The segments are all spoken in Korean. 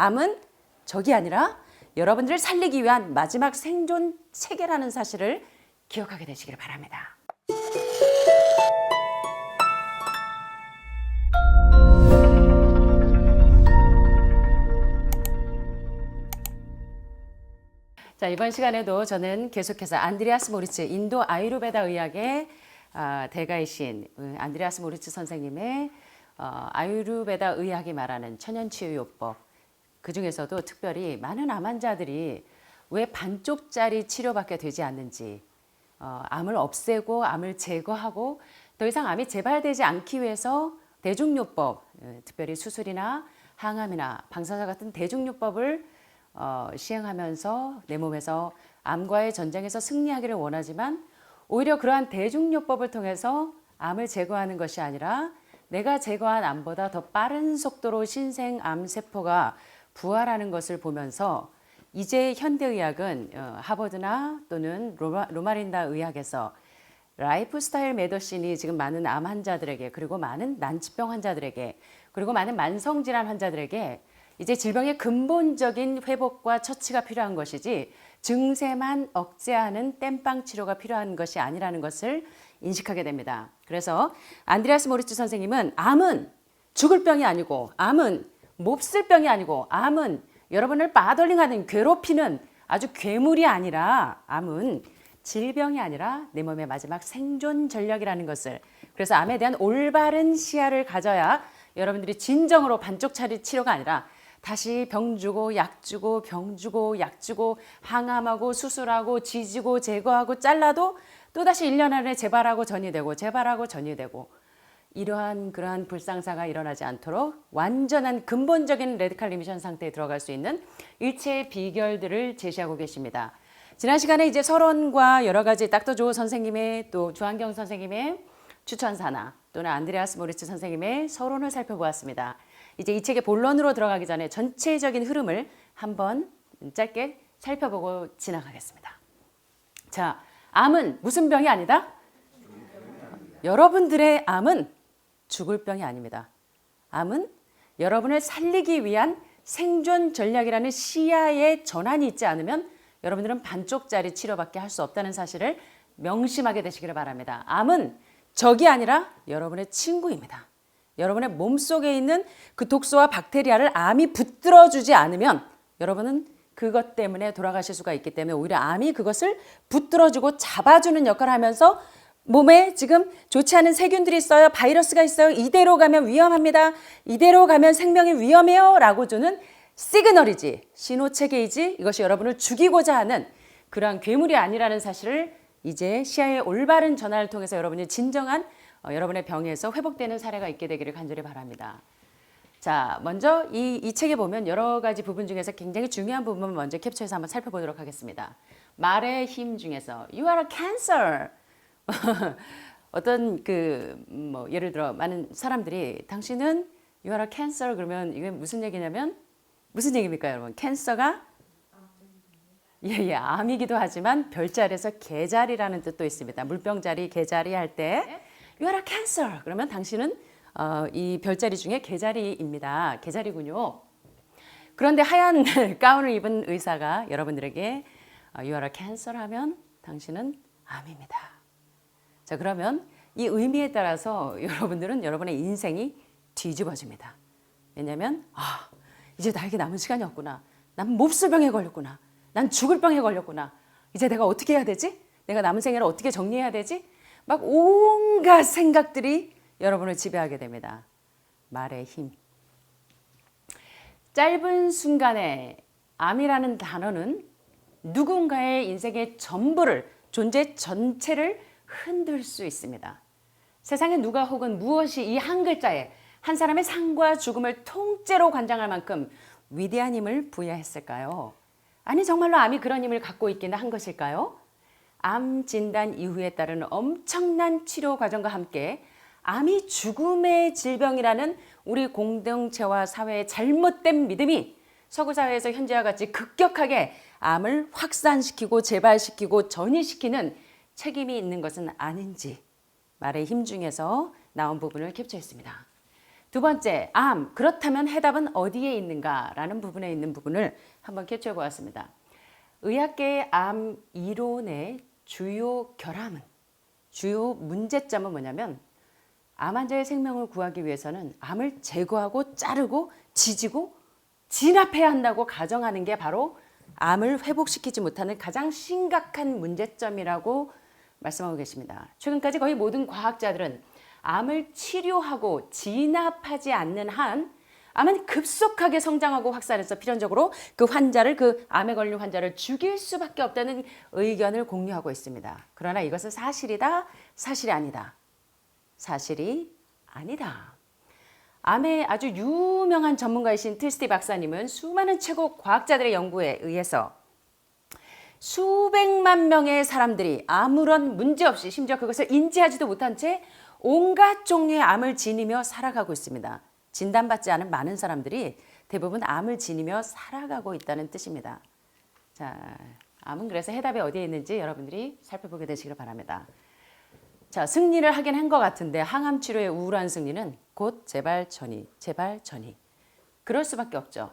암은 적이 아니라 여러분들을 살리기 위한 마지막 생존 체계라는 사실을 기억하게 되시길 바랍니다. 자, 이번 시간에도 저는 계속해서 안드레아스 모리츠 인도 아유르베다 의학의 아, 대가이신 음, 안드레아스 모리츠 선생님의 어, 아유르베다 의학이 말하는 천연치유요법 그 중에서도 특별히 많은 암 환자들이 왜 반쪽짜리 치료밖에 되지 않는지 어, 암을 없애고 암을 제거하고 더 이상 암이 재발되지 않기 위해서 대중요법 어, 특별히 수술이나 항암이나 방사선 같은 대중요법을 어, 시행하면서 내 몸에서 암과의 전쟁에서 승리하기를 원하지만 오히려 그러한 대중요법을 통해서 암을 제거하는 것이 아니라 내가 제거한 암보다 더 빠른 속도로 신생 암 세포가 부활하는 것을 보면서 이제 현대의학은 어, 하버드나 또는 로마, 로마 린다 의학에서 라이프스타일 메더신이 지금 많은 암 환자들에게 그리고 많은 난치병 환자들에게 그리고 많은 만성질환 환자들에게 이제 질병의 근본적인 회복과 처치가 필요한 것이지 증세만 억제하는 땜빵 치료가 필요한 것이 아니라는 것을 인식하게 됩니다. 그래서 안드레아스 모리츠 선생님은 암은 죽을 병이 아니고 암은 몹쓸 병이 아니고 암은 여러분을 빠돌링하는 괴롭히는 아주 괴물이 아니라 암은 질병이 아니라 내 몸의 마지막 생존 전략이라는 것을. 그래서 암에 대한 올바른 시야를 가져야 여러분들이 진정으로 반쪽짜리 치료가 아니라 다시 병 주고 약 주고 병 주고 약 주고 항암하고 수술하고 지지고 제거하고 잘라도 또다시 1년 안에 재발하고 전이 되고 재발하고 전이 되고 이러한 그러한 불상사가 일어나지 않도록 완전한 근본적인 레디칼 리미션 상태에 들어갈 수 있는 일체의 비결들을 제시하고 계십니다. 지난 시간에 이제 서론과 여러 가지 닥터 조 선생님의 또 주한경 선생님의 추천사나 또는 안드레아스 모리츠 선생님의 서론을 살펴보았습니다. 이제 이 책의 본론으로 들어가기 전에 전체적인 흐름을 한번 짧게 살펴보고 지나가겠습니다. 자, 암은 무슨 병이 아니다? 여러분들의 암은 죽을 병이 아닙니다. 암은 여러분을 살리기 위한 생존 전략이라는 시야의 전환이 있지 않으면 여러분들은 반쪽짜리 치료밖에 할 수 없다는 사실을 명심하게 되시기를 바랍니다. 암은 적이 아니라 여러분의 친구입니다. 여러분의 몸속에 있는 그 독소와 박테리아를 암이 붙들어 주지 않으면 여러분은 그것 때문에 돌아가실 수가 있기 때문에 오히려 암이 그것을 붙들어 주고 잡아주는 역할을 하면서 몸에 지금 좋지 않은 세균들이 있어요. 바이러스가 있어요. 이대로 가면 위험합니다. 이대로 가면 생명이 위험해요. 라고 주는 시그널이지, 신호체계이지, 이것이 여러분을 죽이고자 하는 그러한 괴물이 아니라는 사실을 이제 시야의 올바른 전환을 통해서 여러분이 진정한 어, 여러분의 병에서 회복되는 사례가 있게 되기를 간절히 바랍니다. 자, 먼저 이, 이 책에 보면 여러 가지 부분 중에서 굉장히 중요한 부분을 먼저 캡처해서 한번 살펴보도록 하겠습니다. 말의 힘 중에서 You are a cancer. 어떤 그 뭐 예를 들어 많은 사람들이 당신은 You are a cancer 그러면 이게 무슨 얘기냐면 무슨 얘기입니까, 여러분? 캔서가 예예 암이기도 하지만 별자리에서 개자리라는 뜻도 있습니다. 물병자리, 개자리 할 때 You are a cancer 그러면 당신은 어, 이 별자리 중에 개자리입니다. 개자리군요. 그런데 하얀 가운을 입은 의사가 여러분들에게 어, You are a cancer 하면 당신은 암입니다. 자, 그러면 이 의미에 따라서 여러분들은 여러분의 인생이 뒤집어집니다. 왜냐하면 아, 이제 나에게 남은 시간이 없구나. 난 몹쓸 병에 걸렸구나. 난 죽을 병에 걸렸구나. 이제 내가 어떻게 해야 되지? 내가 남은 생애를 어떻게 정리해야 되지? 막 온갖 생각들이 여러분을 지배하게 됩니다. 말의 힘. 짧은 순간에 암이라는 단어는 누군가의 인생의 전부를 존재 전체를 흔들 수 있습니다. 세상에 누가 혹은 무엇이 이 한 글자에 한 사람의 삶과 죽음을 통째로 관장할 만큼 위대한 힘을 부여했을까요? 아니 정말로 암이 그런 힘을 갖고 있기는 한 것일까요? 암 진단 이후에 따른 엄청난 치료 과정과 함께 암이 죽음의 질병이라는 우리 공동체와 사회의 잘못된 믿음이 서구 사회에서 현재와 같이 급격하게 암을 확산시키고 재발시키고 전이시키는 책임이 있는 것은 아닌지 말의 힘 중에서 나온 부분을 캡처했습니다. 두 번째, 암. 그렇다면 해답은 어디에 있는가 라는 부분에 있는 부분을 한번 캐치해 보았습니다. 의학계의 암 이론의 주요 결함은, 주요 문제점은 뭐냐면, 암 환자의 생명을 구하기 위해서는 암을 제거하고 자르고 지지고 진압해야 한다고 가정하는 게 바로 암을 회복시키지 못하는 가장 심각한 문제점이라고 말씀하고 계십니다. 최근까지 거의 모든 과학자들은 암을 치료하고 진압하지 않는 한 암은 급속하게 성장하고 확산해서 필연적으로 그 환자를 그 암에 걸린 환자를 죽일 수밖에 없다는 의견을 공유하고 있습니다. 그러나 이것은 사실이다, 사실이 아니다. 사실이 아니다. 암의 아주 유명한 전문가이신 트스티 박사님은 수많은 최고 과학자들의 연구에 의해서 수백만 명의 사람들이 아무런 문제 없이 심지어 그것을 인지하지도 못한 채 온갖 종류의 암을 지니며 살아가고 있습니다. 진단받지 않은 많은 사람들이 대부분 암을 지니며 살아가고 있다는 뜻입니다. 자, 암은 그래서 해답이 어디에 있는지 여러분들이 살펴보게 되시길 바랍니다. 자, 승리를 하긴 한 것 같은데 항암 치료의 우울한 승리는 곧 재발전이, 재발전이. 그럴 수밖에 없죠.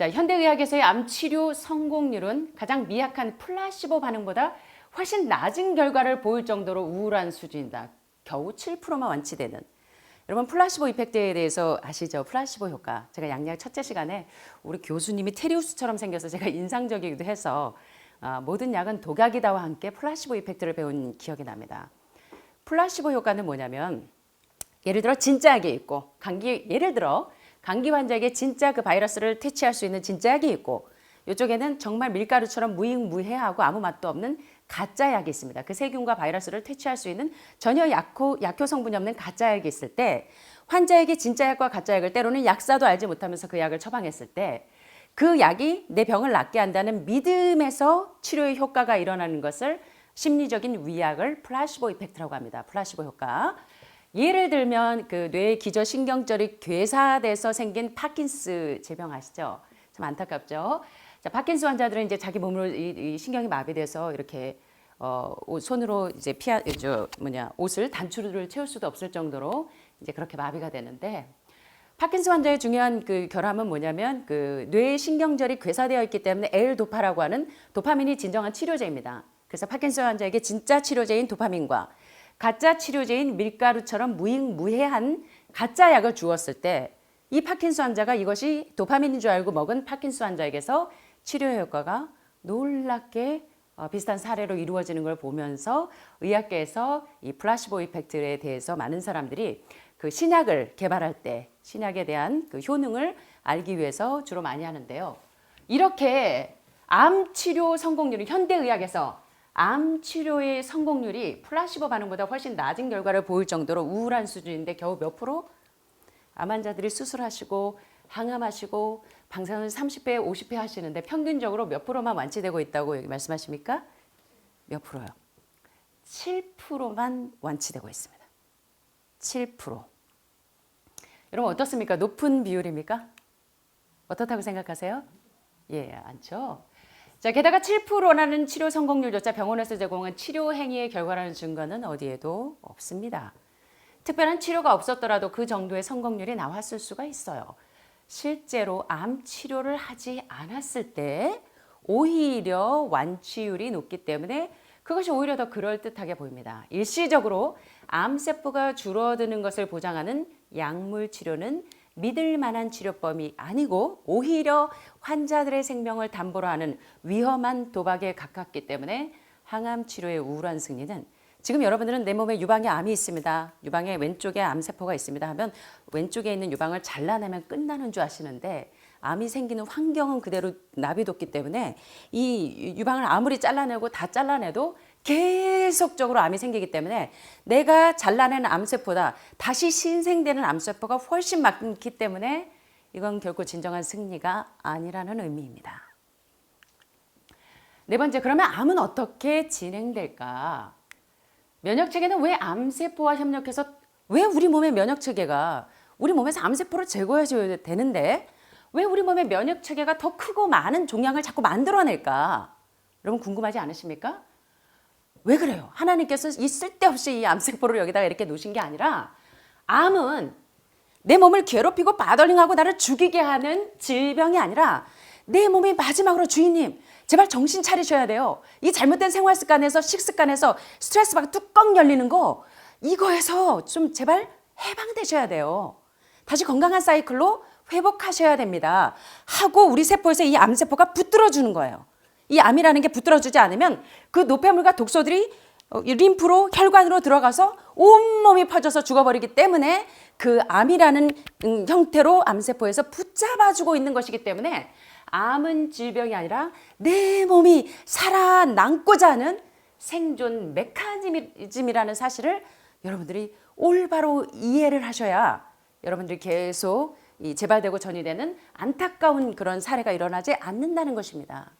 자, 현대의학에서의 암 치료 성공률은 가장 미약한 플라시보 반응보다 훨씬 낮은 결과를 보일 정도로 우울한 수준이다. 겨우 7%만 완치되는. 여러분 플라시보 이펙트에 대해서 아시죠? 플라시보 효과. 제가 양양 첫째 시간에 우리 교수님이 테리우스처럼 생겨서 제가 인상적이기도 해서 아, 모든 약은 독약이다와 함께 플라시보 이펙트를 배운 기억이 납니다. 플라시보 효과는 뭐냐면 예를 들어 진짜 약이 있고 감기 예를 들어 감기 환자에게 진짜 그 바이러스를 퇴치할 수 있는 진짜 약이 있고 이쪽에는 정말 밀가루처럼 무익무해하고 아무 맛도 없는 가짜 약이 있습니다. 그 세균과 바이러스를 퇴치할 수 있는 전혀 약효, 약효 성분이 없는 가짜 약이 있을 때 환자에게 진짜 약과 가짜 약을 때로는 약사도 알지 못하면서 그 약을 처방했을 때 그 약이 내 병을 낫게 한다는 믿음에서 치료의 효과가 일어나는 것을 심리적인 위약을 플라시보 이펙트라고 합니다. 플라시보 효과. 예를 들면 그뇌 기저 신경절이 괴사돼서 생긴 파킨스 질병 아시죠? 참 안타깝죠. 자, 파킨스 환자들은 이제 자기 몸으로 이, 이 신경이 마비돼서 이렇게 어, 옷- 손으로 이제 피하 저 뭐냐 옷을 단추를 채울 수도 없을 정도로 이제 그렇게 마비가 되는데 파킨스 환자의 중요한 그 결함은 뭐냐면 그뇌 신경절이 괴사되어 있기 때문에 L-도파라고 하는 도파민이 진정한 치료제입니다. 그래서 파킨스 환자에게 진짜 치료제인 도파민과 가짜 치료제인 밀가루처럼 무익무해한 가짜 약을 주었을 때 이 파킨스 환자가 이것이 도파민인 줄 알고 먹은 파킨스 환자에게서 치료 효과가 놀랍게 어, 비슷한 사례로 이루어지는 걸 보면서 의학계에서 이 플라시보 이펙트에 대해서 많은 사람들이 그 신약을 개발할 때 신약에 대한 그 효능을 알기 위해서 주로 많이 하는데요. 이렇게 암 치료 성공률이 현대 의학에서 암 치료의 성공률이 플라시보 반응보다 훨씬 낮은 결과를 보일 정도로 우울한 수준인데 겨우 몇 프로? 암 환자들이 수술하시고 항암하시고 방사선 30배, 50배 하시는데 평균적으로 몇 프로만 완치되고 있다고 말씀하십니까? 몇 프로요? 7%만 완치되고 있습니다. 7%. 여러분 어떻습니까? 높은 비율입니까? 어떻다고 생각하세요? 예, 않죠. 자, 게다가 7%라는 치료 성공률조차 병원에서 제공한 치료 행위의 결과라는 증거는 어디에도 없습니다. 특별한 치료가 없었더라도 그 정도의 성공률이 나왔을 수가 있어요. 실제로 암 치료를 하지 않았을 때 오히려 완치율이 높기 때문에 그것이 오히려 더 그럴듯하게 보입니다. 일시적으로 암세포가 줄어드는 것을 보장하는 약물 치료는 믿을 만한 치료법이 아니고 오히려 환자들의 생명을 담보로 하는 위험한 도박에 가깝기 때문에 항암 치료의 우울한 승리는 지금 여러분들은 내 몸에 유방에 암이 있습니다. 유방에 왼쪽에 암세포가 있습니다 하면 왼쪽에 있는 유방을 잘라내면 끝나는 줄 아시는데 암이 생기는 환경은 그대로 나비뒀기 때문에 이 유방을 아무리 잘라내고 다 잘라내도 계속적으로 암이 생기기 때문에 내가 잘라낸 암세포다 다시 신생되는 암세포가 훨씬 많기 때문에 이건 결코 진정한 승리가 아니라는 의미입니다. 네 번째, 그러면 암은 어떻게 진행될까? 면역 체계는 왜 암세포와 협력해서 왜 우리 몸의 면역 체계가 우리 몸에서 암세포를 제거해줘야 되는데 왜 우리 몸의 면역 체계가 더 크고 많은 종양을 자꾸 만들어낼까? 여러분 궁금하지 않으십니까? 왜 그래요? 하나님께서 이 쓸데없이 이 암세포를 여기다가 이렇게 놓으신 게 아니라 암은 내 몸을 괴롭히고 바덜링하고 나를 죽이게 하는 질병이 아니라 내 몸이 마지막으로 주인님 제발 정신 차리셔야 돼요. 이 잘못된 생활 습관에서 식습관에서 스트레스 받고 뚜껑 열리는 거 이거에서 좀 제발 해방되셔야 돼요. 다시 건강한 사이클로 회복하셔야 됩니다. 하고 우리 세포에서 이 암세포가 붙들어 주는 거예요. 이 암이라는 게 붙들어 주지 않으면 그 노폐물과 독소들이 어, 이 림프로 혈관으로 들어가서 온몸이 퍼져서 죽어버리기 때문에 그 암이라는 음, 형태로 암세포에서 붙잡아주고 있는 것이기 때문에 암은 질병이 아니라 내 몸이 살아남고자 하는 생존 메커니즘이라는 사실을 여러분들이 올바로 이해를 하셔야 여러분들이 계속 이 재발되고 전이되는 안타까운 그런 사례가 일어나지 않는다는 것입니다.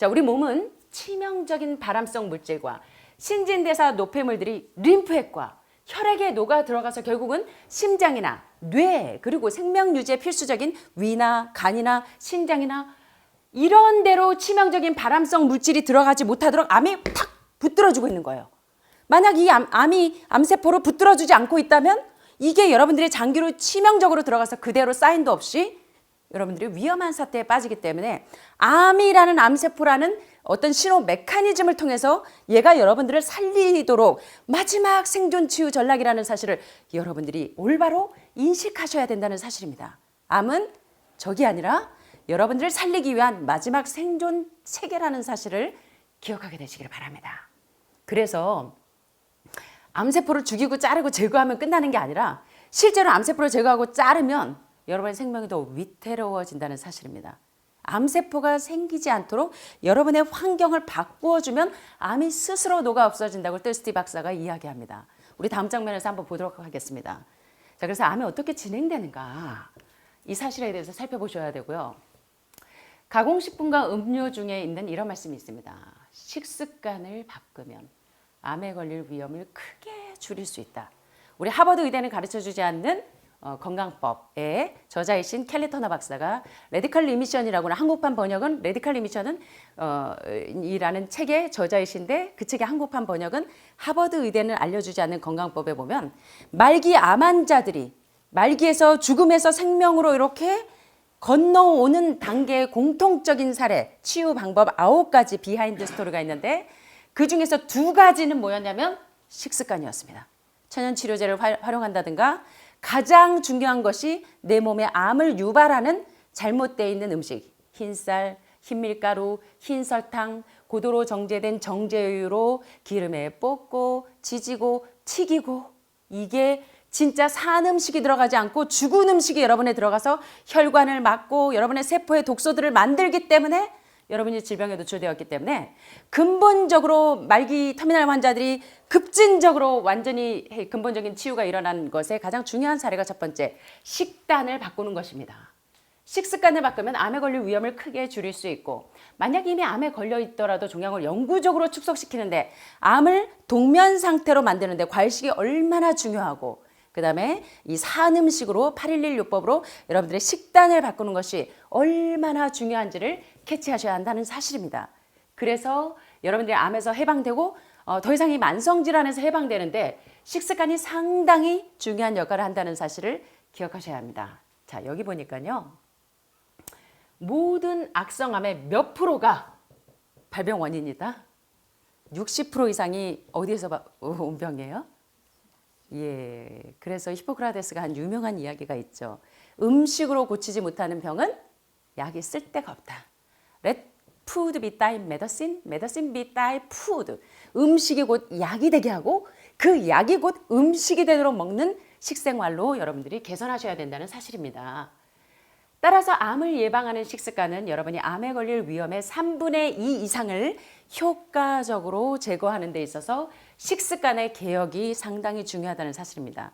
자, 우리 몸은 치명적인 발암성 물질과 신진대사 노폐물들이 림프핵과 혈액에 녹아 들어가서 결국은 심장이나 뇌 그리고 생명 유지에 필수적인 위나 간이나 신장이나 이런 데로 치명적인 발암성 물질이 들어가지 못하도록 암이 탁 붙들어주고 있는 거예요. 만약 이 암, 암이 암세포로 붙들어주지 않고 있다면 이게 여러분들의 장기로 치명적으로 들어가서 그대로 사인도 없이 여러분들이 위험한 사태에 빠지기 때문에 암이라는 암세포라는 어떤 신호 메커니즘을 통해서 얘가 여러분들을 살리도록 마지막 생존 치유 전략이라는 사실을 여러분들이 올바로 인식하셔야 된다는 사실입니다. 암은 적이 아니라 여러분들을 살리기 위한 마지막 생존 체계라는 사실을 기억하게 되시기를 바랍니다. 그래서 암세포를 죽이고 자르고 제거하면 끝나는 게 아니라 실제로 암세포를 제거하고 자르면 여러분의 생명이 더 위태로워진다는 사실입니다. 암세포가 생기지 않도록 여러분의 환경을 바꾸어주면 암이 스스로 녹아 없어진다고 뜰스티 박사가 이야기합니다. 우리 다음 장면에서 한번 보도록 하겠습니다. 자, 그래서 암이 어떻게 진행되는가 이 사실에 대해서 살펴보셔야 되고요. 가공식품과 음료 중에 있는 이런 말씀이 있습니다. 식습관을 바꾸면 암에 걸릴 위험을 크게 줄일 수 있다. 우리 하버드 의대는 가르쳐 주지 않는 어, 건강법의 저자이신 켈리 터너 박사가 레디컬 리미션이라고는 한국판 번역은 레디컬 리미션은 어, 이라는 책의 저자이신데 그 책의 한국판 번역은 하버드 의대는 알려주지 않는 건강법에 보면 말기 암 환자들이 말기에서 죽음에서 생명으로 이렇게 건너오는 단계의 공통적인 사례 치유 방법 아홉 가지 비하인드 스토리가 있는데 그 중에서 두 가지는 뭐였냐면 식습관이었습니다. 천연 치료제를 활- 활용한다든가 가장 중요한 것이 내 몸에 암을 유발하는 잘못되어 있는 음식. 흰쌀, 흰밀가루, 흰설탕, 고도로 정제된 정제유로 기름에 볶고 지지고 튀기고. 이게 진짜 산 음식이 들어가지 않고 죽은 음식이 여러분에 들어가서 혈관을 막고 여러분의 세포의 독소들을 만들기 때문에 여러분이 질병에 노출되었기 때문에 근본적으로 말기 터미널 환자들이 급진적으로 완전히 근본적인 치유가 일어난 것에 가장 중요한 사례가 첫 번째 식단을 바꾸는 것입니다. 식습관을 바꾸면 암에 걸릴 위험을 크게 줄일 수 있고 만약 이미 암에 걸려 있더라도 종양을 영구적으로 축소시키는데 암을 동면 상태로 만드는데 과일식이 얼마나 중요하고 그 다음에 이 산음식으로 811 요법으로 여러분들의 식단을 바꾸는 것이 얼마나 중요한지를 캐치하셔야 한다는 사실입니다. 그래서 여러분들이 암에서 해방되고 어, 더 이상 이 만성 질환에서 해방되는데 식습관이 상당히 중요한 역할을 한다는 사실을 기억하셔야 합니다. 자, 여기 보니까요. 모든 악성암의 몇 프로가 발병 원인이다? 60% 이상이 어디에서 바- 온 병이에요? 예. 그래서 히포크라테스가 한 유명한 이야기가 있죠. 음식으로 고치지 못하는 병은 약이 쓸 데가 없다. Let food be thy medicine, medicine be thy food. 음식이 곧 약이 되게 하고 그 약이 곧 음식이 되도록 먹는 식생활로 여러분들이 개선하셔야 된다는 사실입니다. 따라서 암을 예방하는 식습관은 여러분이 암에 걸릴 위험의 3분의 2 이상을 효과적으로 제거하는 데 있어서 식습관의 개혁이 상당히 중요하다는 사실입니다.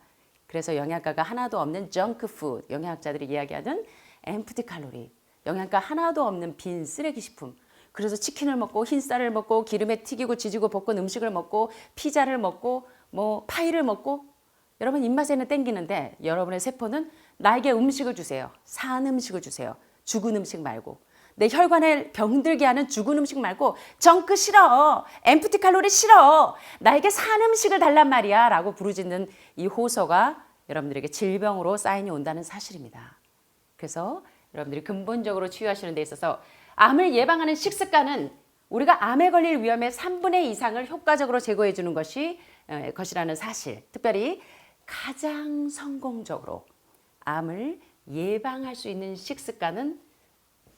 그래서 영양가가 하나도 없는 정크 푸드, 영양학자들이 이야기하는 엠프티 칼로리, 영양가 하나도 없는 빈 쓰레기 식품. 그래서 치킨을 먹고 흰쌀을 먹고 기름에 튀기고 지지고 볶은 음식을 먹고 피자를 먹고 뭐 파이를 먹고 여러분 입맛에는 땡기는데 여러분의 세포는 나에게 음식을 주세요. 산 음식을 주세요. 죽은 음식 말고. 내 혈관에 병들게 하는 죽은 음식 말고 정크 싫어. 엠프티 칼로리 싫어. 나에게 산 음식을 달란 말이야. 라고 부르짖는 이 호소가 여러분들에게 질병으로 사인이 온다는 사실입니다. 그래서 여러분들이 근본적으로 치유하시는 데 있어서 암을 예방하는 식습관은 우리가 암에 걸릴 위험의 3분의 이상을 효과적으로 제거해 주는 것이 에, 것이라는 사실. 특별히 가장 성공적으로 암을 예방할 수 있는 식습관은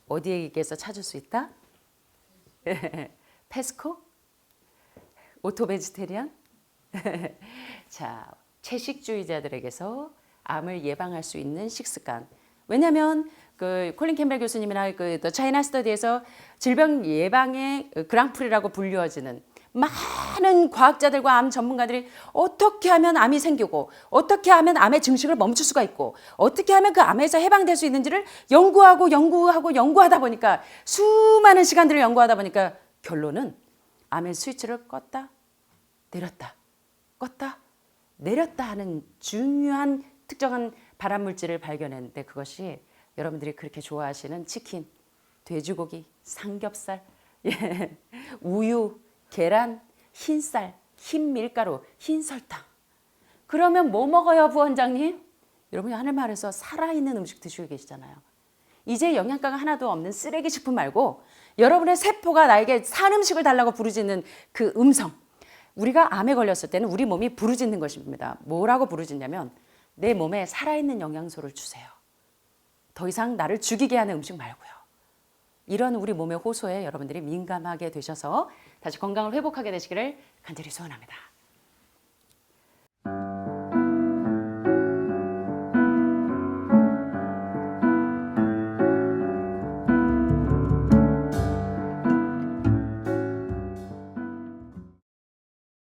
어디에게서 찾을 수 있다? 페스코? 오토 베지테리안? 자, 채식주의자들에게서 암을 예방할 수 있는 식습관. 왜냐하면 그 콜린 캠벨 교수님이나 그 차이나 스터디에서 질병 예방의 그랑프리라고 불리워지는 많은 과학자들과 암 전문가들이 어떻게 하면 암이 생기고 어떻게 하면 암의 증식을 멈출 수가 있고 어떻게 하면 그 암에서 해방될 수 있는지를 연구하고 연구하고 연구하다 보니까 수많은 시간들을 연구하다 보니까 결론은 암의 스위치를 껐다 내렸다 껐다 내렸다 하는 중요한 특정한 발암 물질을 발견했는데 그것이 여러분들이 그렇게 좋아하시는 치킨, 돼지고기, 삼겹살, 예, 우유, 계란, 흰쌀, 흰 밀가루, 흰 설탕. 그러면 뭐 먹어요, 부원장님? 여러분이 하늘 말해서 살아있는 음식 드시고 계시잖아요. 이제 영양가가 하나도 없는 쓰레기 식품 말고 여러분의 세포가 나에게 산 음식을 달라고 부르짖는 그 음성. 우리가 암에 걸렸을 때는 우리 몸이 부르짖는 것입니다. 뭐라고 부르짖냐면 내 몸에 살아있는 영양소를 주세요. 더 이상 나를 죽이게 하는 음식 말고요. 이런 우리 몸의 호소에 여러분들이 민감하게 되셔서 다시 건강을 회복하게 되시기를 간절히 소원합니다.